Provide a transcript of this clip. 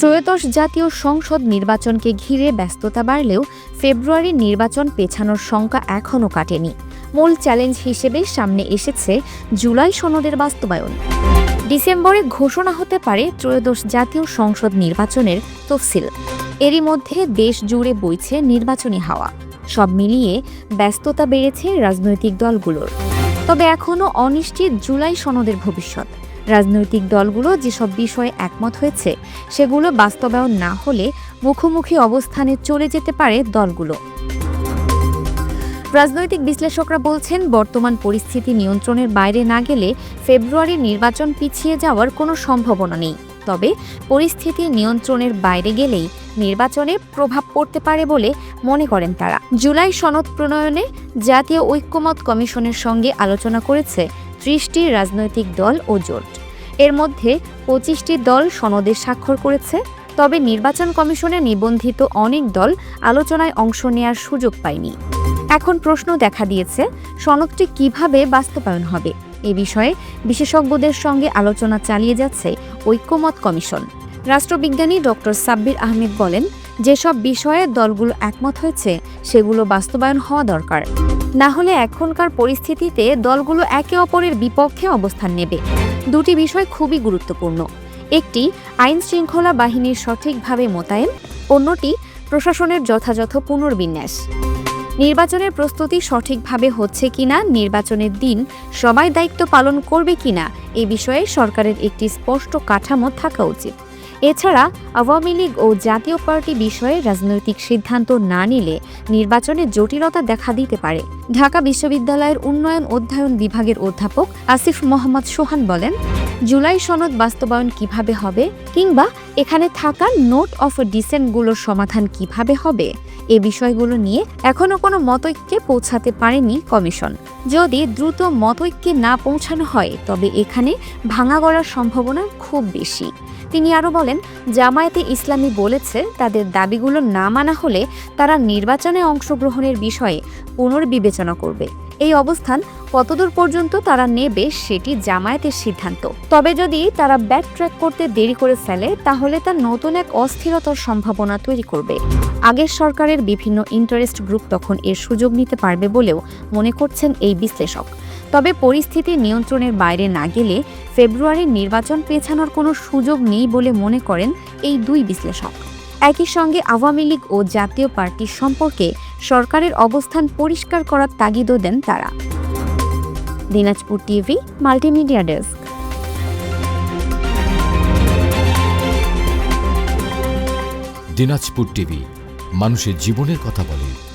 ত্রয়োদশ জাতীয় সংসদ নির্বাচনকে ঘিরে ব্যস্ততা বাড়লেও ফেব্রুয়ারির নির্বাচন পেছানোর শঙ্কা এখনও কাটেনি। মূল চ্যালেঞ্জ হিসেবে সামনে এসেছে জুলাই সনদের বাস্তবায়ন। ডিসেম্বরে ঘোষণা হতে পারে ত্রয়োদশ জাতীয় সংসদ নির্বাচনের তফসিল। এরই মধ্যে দেশ জুড়ে বইছে নির্বাচনী হাওয়া। সব মিলিয়ে ব্যস্ততা বেড়েছে রাজনৈতিক দলগুলোর। তবে এখনও অনিশ্চিত জুলাই সনদের ভবিষ্যৎ। রাজনৈতিক দলগুলো যেসব বিষয়ে একমত হয়েছে, সেগুলো বাস্তবায়ন না হলে মুখোমুখি অবস্থানে চলে যেতে পারে দলগুলো। রাজনৈতিক বিশ্লেষকরা বলছেন, বর্তমান পরিস্থিতি নিয়ন্ত্রণের বাইরে না গেলে ফেব্রুয়ারির নির্বাচন পিছিয়ে যাওয়ার কোনো সম্ভাবনা নেই। তবে পরিস্থিতি নিয়ন্ত্রণের বাইরে গেলেই নির্বাচনে প্রভাব পড়তে পারে বলে মনে করেন তারা। জুলাই সনদ প্রণয়নে জাতীয় ঐক্যমত কমিশনের সঙ্গে আলোচনা করেছে ত্রিশটি রাজনৈতিক দল ও জোট। এর মধ্যে পঁচিশটি দল সনদে স্বাক্ষর করেছে, তবে নির্বাচন কমিশনে নিবন্ধিত অনেক দল আলোচনায় অংশ নেয়ার সুযোগ পায়নি। এখন প্রশ্ন দেখা দিয়েছে, সনদটি কীভাবে বাস্তবায়ন হবে? এ বিষয়ে বিশেষজ্ঞদের সঙ্গে আলোচনা চালিয়ে যাচ্ছে ঐক্যমত কমিশন। রাষ্ট্রবিজ্ঞানী ডক্টর সাব্বির আহমেদ বলেন, যেসব বিষয়ে দলগুলো একমত হয়েছে, সেগুলো বাস্তবায়ন হওয়া দরকার। না হলে এখনকার পরিস্থিতিতে দলগুলো একে অপরের বিপক্ষে অবস্থান নেবে। দুটি বিষয় খুবই গুরুত্বপূর্ণ। একটি, আইন শৃঙ্খলা বাহিনীর সঠিকভাবে মোতায়েন, অন্যটি, প্রশাসনের যথাযথ পুনর্বিন্যাস। নির্বাচনের প্রস্তুতি সঠিকভাবে হচ্ছে কিনা, নির্বাচনের দিন সবাই দায়িত্ব পালন করবে কিনা, এ বিষয়ে সরকারের একটি স্পষ্ট কাঠামো থাকা উচিত। এছাড়া আওয়ামী লীগ ও জাতীয় পার্টি বিষয়ে রাজনৈতিক সিদ্ধান্ত না নিলে নির্বাচনে জটিলতা দেখা দিতে পারে। ঢাকা বিশ্ববিদ্যালয়ের উন্নয়ন অধ্যয়ন বিভাগের অধ্যাপক আসিফ মোহাম্মদ সোহান বলেন, জুলাই সনদ বাস্তবায়ন কীভাবে হবে কিংবা এখানে থাকা নোট অফ ডিসেন্টগুলোর সমাধান কীভাবে হবে এ বিষয়গুলো নিয়ে এখনও কোনো মতৈক্যে পৌঁছাতে পারেনি কমিশন। যদি দ্রুত মতৈক্যে না পৌঁছানো হয়, তবে এখানে ভাঙা গড়ার সম্ভাবনা খুব বেশি। তিনি আরও বলেন, জামায়াতে ইসলামী বলেছে, তাদের দাবিগুলো না মানা হলে তারা নির্বাচনে অংশগ্রহণের বিষয়ে পুনর্বিবেচনা করবে। এই অবস্থান কতদূর পর্যন্ত তারা নেবে সেটি জামায়াতের সিদ্ধান্ত। তবে যদি তারা ব্যাক ট্র্যাক করতে দেরি করে ফেলে, তাহলে তা নতুন এক অস্থিরতার সম্ভাবনা তৈরি করবে। আগের সরকারের বিভিন্ন ইন্টারেস্ট গ্রুপ তখন এর সুযোগ নিতে পারবে বলেও মনে করছেন এই বিশ্লেষক। তবে পরিস্থিতি নিয়ন্ত্রণের বাইরে না গেলে ফেব্রুয়ারির নির্বাচন পেছানোর কোনো সুযোগ নেই বলে মনে করেন এই দুই বিশ্লেষক। একই সঙ্গে আওয়ামী লীগ ও জাতীয় পার্টির সম্পর্কে সরকারের অবস্থান পরিষ্কার করার তাগিদও দেন তারা। Dinajpur TV, multimedia desk. Dinajpur TV, মানুষের জীবনের কথা বলে।